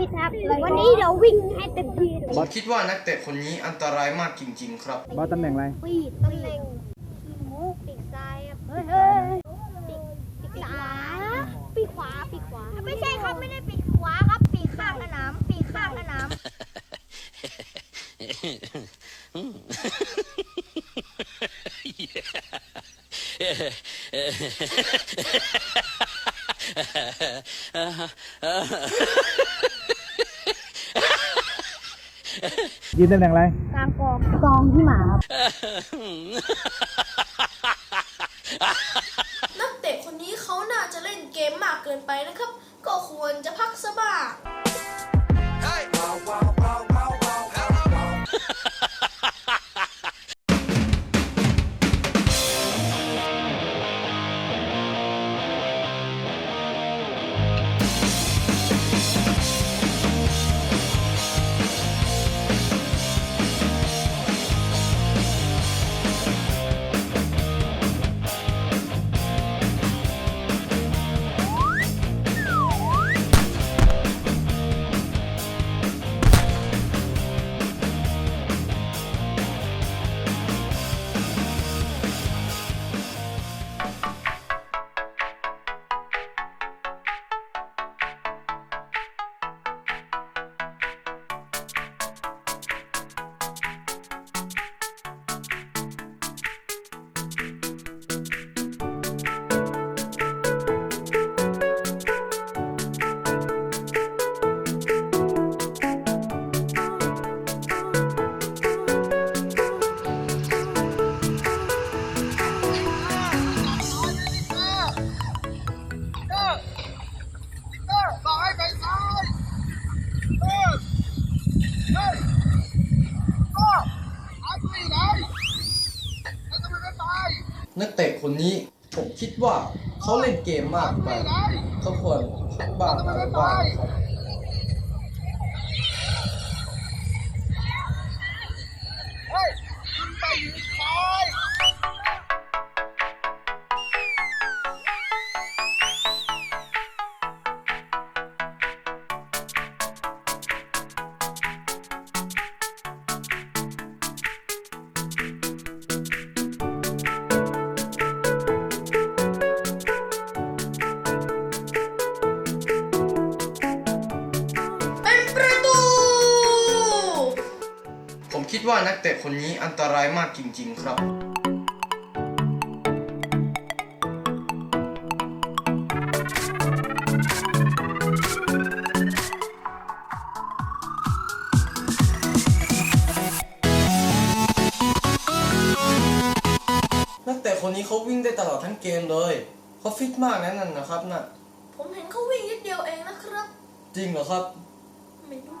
ฟิตครับ วันนี้เดี๋ยววิ่งให้เต็มที่ผมคิดว่านักเตะคนนี้อันตรายมากจริง ๆ ครับ บอสตำแหน่งอะไรปีดตำแหน่งขี้มูกปีกซ้ายครับเฮ้ยเฮ้ยปีกปีกขวาปีกขวาปีกขวา ไม่ใช่ครับไม่ได้ปีกขวาครับปีกข้างสนามปีกข้างสนาม ยืนตำแหน่งอะไรกลางกองกองที่หมาครับนักเตะคนนี้เขาน่าจะเล่นเกมมากเกินไปนะครับ ก็ควรจะพักสบ้าง นักเตะคนนี้ผมคิดว่าเขาเล่นเกมมากไปเขาควรพักบ้างอะไรบ้าง ผมคิดว่านักเตะคนนี้อันตรายมากจริง ๆ ครับนักเตะคนนี้เขาวิ่งได้ตลอดทั้งเกมเลยเขาฟิตมากนั่นนะครับน่ะผมเห็นเขาวิ่งนิดเดียวเองนะครับ จริงเหรอครับ ไม่รู้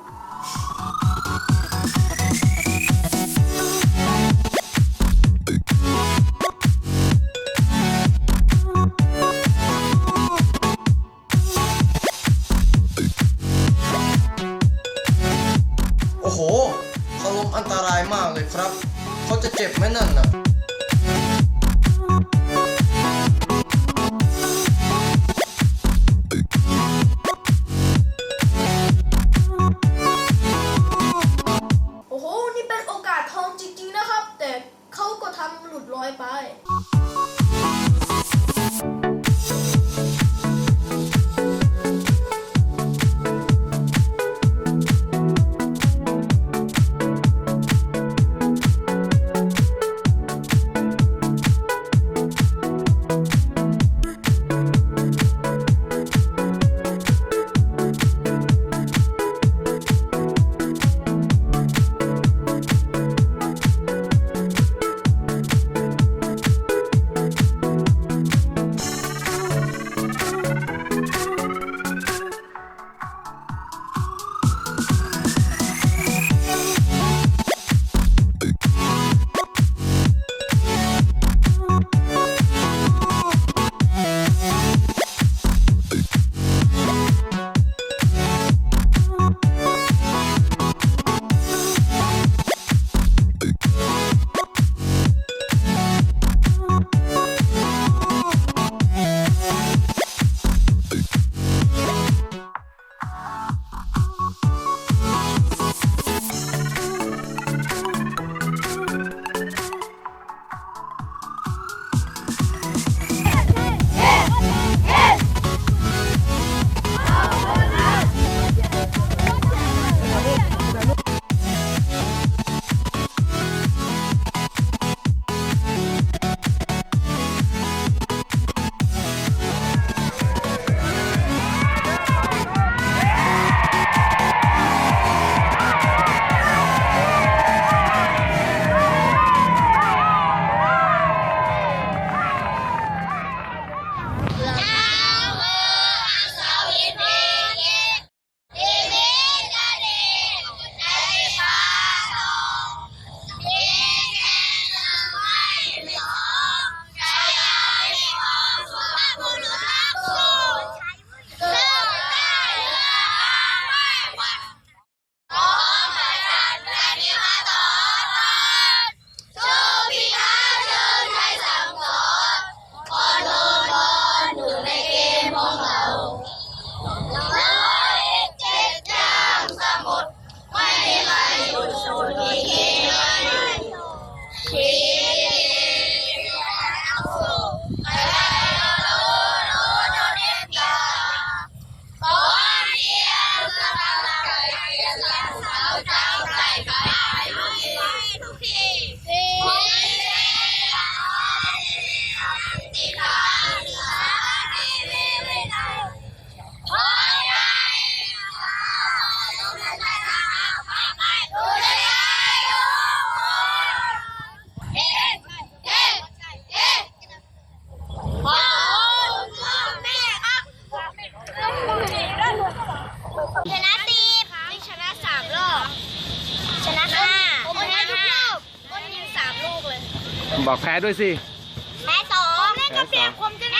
อันตรายมากเลยครับ เขาจะเจ็บไหมนั่นน่ะโอ้โห นี่เป็นโอกาสทองจริงๆนะครับ แต่เขาก็ทำหลุดลอยไป Bye. บอกแพ้ด้วยสิ แพ้สอง เล่นกับเสียผมจะแพ้